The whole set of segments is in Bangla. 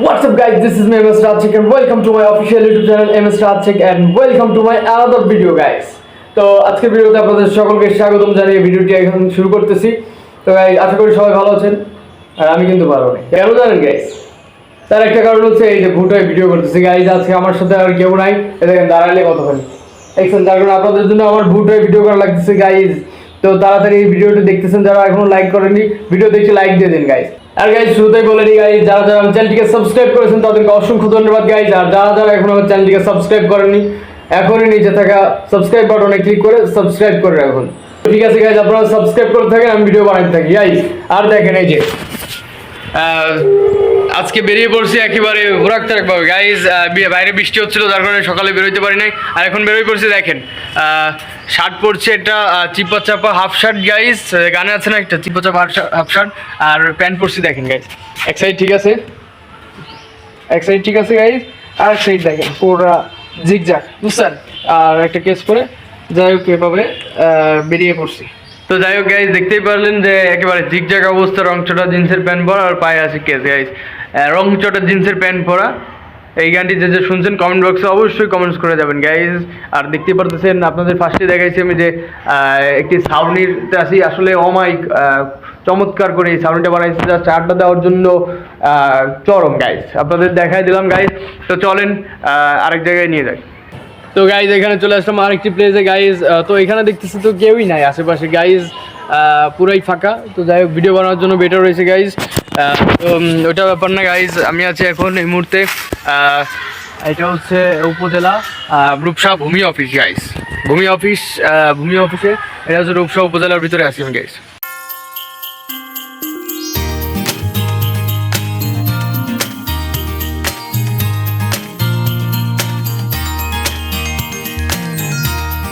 What's up guys, this is me MS Rajik and welcome to my official YouTube channel MS Rajik and welcome to my another video guys. তো আজকের ভিডিওতে আপনাদের সকলকে স্বাগতম জানিয়ে ভিডিওটি এখন শুরু করতেছি। তো গাইজ আশা করি সবাই ভালো আছেন আর আমি কিন্তু ভালো নেই। কেন জানেন গাইজ তার একটা কারণ হচ্ছে এই যে ভুটায় ভিডিও করতেছি। গাইজ আজকে আমার সাথে আর কেউ নাই। দেখেন দাঁড়ালে কতখানি দেখছেন যার কারণে আপনাদের জন্য আমার ভুটায় ভিডিও করা লাগতেছে গাইজ তো তাড়াতাড়ি এই ভিডিওটি দেখতেছেন যারা এখনও লাইক করেনি ভিডিও দেখে লাইক দিয়ে দিন গাইজ আর গাইজ শুরুতেই বলে দিই গাইজ যারা যারা আমার চ্যানেলটিকে সাবস্ক্রাইব করেছেন, তাদেরকে অসংখ্য ধন্যবাদ গাইজ আর যারা যারা এখন আমার চ্যানেলটিকে সাবস্ক্রাইব করেননি, এখনই নিচে থাকা সাবস্ক্রাইব বাটনে ক্লিক করে সাবস্ক্রাইব করে রাখুন। ঠিক আছে গাইজ আপনারা সাবস্ক্রাইব করে থাকেন, আমি ভিডিও বানাতে থাকি গাইজ আর দেখেন এই যে আজকে বেরিয়ে পড়ছি একেবারে ঘোরাক তারাক ভাবে গাইজ বাইরে বৃষ্টি হচ্ছিল যার কারণে সকালে বেরোইতে পারি নাই। আর এখন বেরোই পড়ছি দেখেন। শার্ট পরছে আহ, চিপা চাপা হাফ শার্ট গাইজ গানে আছে না একটা চিপা চাপা হাফ শার্ট আর প্যান্ট পরছি দেখেন গাইজ এক সাইড ঠিক আছে। এক সাইড ঠিক আছে গাইজ আর এক সাইড দেখেন পুরা জিগজাক বুঝছেন? আর একটা কেস করে যাই হোক এভাবে বেরিয়ে পড়ছি। তো যাই হোক গাইজ দেখতেই পারলেন যে একেবারে জিগজাগ অবস্থা রং চটা জিন্সের প্যান্ট পরা আর পায়ে আছে কেস গাইজ রং চটা জিন্সের প্যান্ট পরা। এই গানটি যে যে শুনছেন কমেন্ট বক্সে অবশ্যই কমেন্টস করে যাবেন গাইজ আর দেখতেই পারতেছেন, আপনাদের ফার্স্টে দেখাইছি আমি যে একটি সাউনিতে আসি আসলে অমাইক চমৎকার করে এই সাউন্ডটা বানাইছে। জাস্ট আড্ডা দেওয়ার জন্য চরম গাইজ আপনাদের দেখাই দিলাম গাইজ তো চলেন আরেক জায়গায় নিয়ে যাই। তো গাইজ এখানে চলে আসলাম আরেকটি প্লেসে গাইজ তো এখানে দেখতেছি তো কেউই নাই আশেপাশে গাইজ পুরাই ফাঁকা। তো যাই হোক ভিডিও বানানোর জন্য বেটার রয়েছে গাইজ তো ওটা ব্যাপার না গাইজ আমি আছি এখন এই মুহূর্তে এটা হচ্ছে উপজেলা রূপসা ভূমি অফিস গাইজ ভূমি অফিস ভূমি অফিসে এটা হচ্ছে রূপসা উপজেলার ভিতরে আছি আমি গাইজ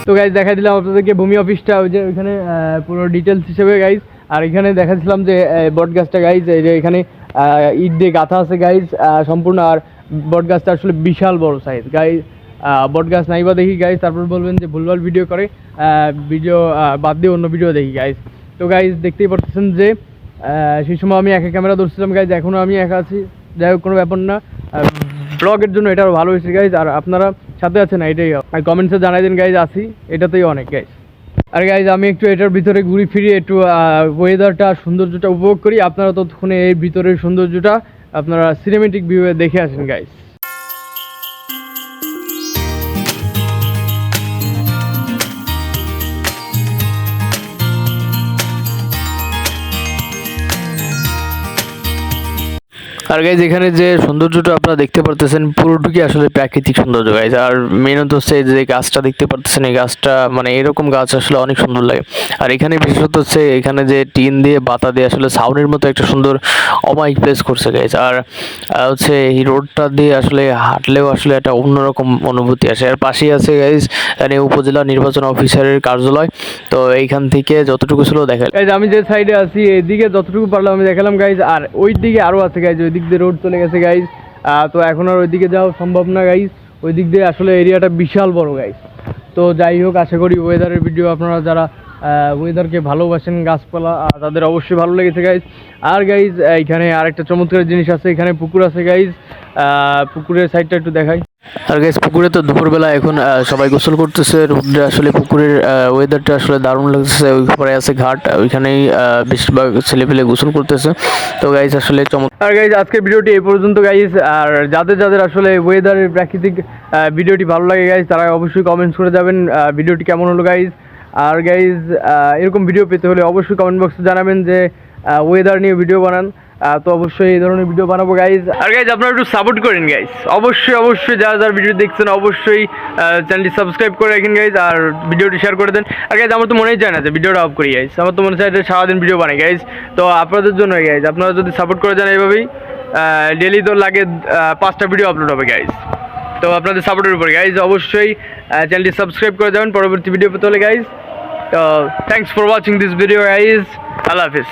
তো গাইজ দেখা দিলাম আপনাদেরকে ভূমি অফিসটা ওই যে ওইখানে পুরো ডিটেলস হিসেবে গাইজ আর এখানে দেখাচ্ছিলাম যে বট গাছটা গাইজ এই যে এখানে ইট দিয়ে গাঁথা আছে গাইজ সম্পূর্ণ। আর বট গাছটা আসলে বিশাল বড় সাইজ গাইজ বট গাছ নাই বা দেখি গাইজ তারপর বলবেন যে ভুলভাল ভিডিও করে। ভিডিও বাদ দিয়ে অন্য ভিডিও দেখি গাইজ তো গাইজ দেখতেই পারতেছেন যে সেই সময় আমি একা ক্যামেরা ধরছিলাম গাইজ এখনও আমি একা আছি। যাই হোক, কোনো ব্যাপার না। ব্লগের জন্য এটা আরও ভালো হয়েছে গাইজ আর আপনারা সাথে আছে না, এটাই আর কমেন্টসে জানাই দিন গাইজ আসি। এটাতেই অনেক গাইজ আর গাইজ আমি একটু এটার ভিতরে ঘুরি ফিরি, একটু ওয়েদারটা সৌন্দর্যটা উপভোগ করি। আপনারা ততক্ষণে এর ভিতরের সৌন্দর্যটা আপনারা সিনেমেটিক ভিউয়ে দেখে আসেন গাইজ আর গাইজ এখানে যে সৌন্দর্যটা আপনারা দেখতে পারতেছেন, পুরোটুকুই আসলে প্রাকৃতিক সৌন্দর্য গাইজ আর মেনত হচ্ছে যে গাছটা দেখতে পারতেছেন, এই গাছটা মানে এরকম গাছ আসলে অনেক সুন্দর লাগে। আর এখানে বিশেষত হচ্ছে এখানে যে টিন দিয়ে, বাতা দিয়ে আসলে সাউন্ডের মতো একটা সুন্দর অমাইক প্লেস করছে গাইজ আর হচ্ছে এই রোডটা দিয়ে আসলে হাঁটলেও আসলে একটা অন্যরকম অনুভূতি আসে। আর পাশেই আছে গাইজ এখানে উপজেলা নির্বাচন অফিসারের কার্যালয়। তো এইখান থেকে যতটুকু ছিল দেখা গাইজ আমি যে সাইডে আছি এদিকে যতটুকু পারলাম আমি দেখালাম গাইজ আর ওই দিকে আরও আছে গাইজ ওই দিক দিয়ে রোড চলে গেছে গাইজ তো এখন আর ওইদিকে যাওয়া সম্ভব না গাইজ ওই দিক দিয়ে আসলে এরিয়াটা বিশাল বড় গাইজ তো যাই হোক, আশা করি ওয়েদারের ভিডিও আপনারা যারা ওয়েদারকে ভালোবাসেন গাছপালা তাদের অবশ্যই ভালো লেগেছে গাইজ আর গাইজ এখানে আরেকটা চমৎকার জিনিস আছে, এখানে পুকুর আছে গাইজ পুকুরের সাইডটা একটু দেখাই। আর গাইজ পুকুরে তো দুপুরবেলা এখন সবাই গোসল করতেছে। রোদ্রে আসলে পুকুরের ওয়েদারটা আসলে দারুণ লাগতেছে। ওই পরে আছে ঘাট, ওইখানেই বেশিরভাগ ছেলেপেলে গোসল করতেছে। তো গাইজ আসলে চমৎকার আর গাইজ আজকের ভিডিওটি এই পর্যন্ত গাইজ আর যাদের যাদের আসলে ওয়েদারের প্রাকৃতিক ভিডিওটি ভালো লাগে গাইজ তারা অবশ্যই কমেন্টস করে যাবেন ভিডিওটি কেমন হলো গাইজ আর গাইজ এরকম ভিডিও পেতে হলে অবশ্যই কমেন্ট বক্সে জানাবেন যে ওয়েদার নিয়ে ভিডিও বানান। তো অবশ্যই এই ধরনের ভিডিও বানাবো গাইজ আর গাইজ আপনারা একটু সাপোর্ট করেন গাইজ অবশ্যই অবশ্যই যারা যারা ভিডিও দেখছেন, অবশ্যই চ্যানেলটি সাবস্ক্রাইব করে রাখেন গাইজ আর ভিডিওটি শেয়ার করে দেন। আর গাইজ আমার তো মনেই চায় না যে ভিডিওটা অফ করি গাইজ আমার তো মনে চায় সারাদিন ভিডিও বানাই গাইজ তো আপনাদের জন্য গাইজ আপনারা যদি সাপোর্ট করে যান এইভাবেই ডেলি তো লাগে পাঁচটা ভিডিও আপলোড হবে গাইজ তো আপনাদের সাপোর্টের উপর গাইজ অবশ্যই চ্যানেলটি সাবস্ক্রাইব করে যাবেন। পরবর্তী ভিডিও পেতে হলে গাইজ তো thanks for watching this video guys Allah Hafiz.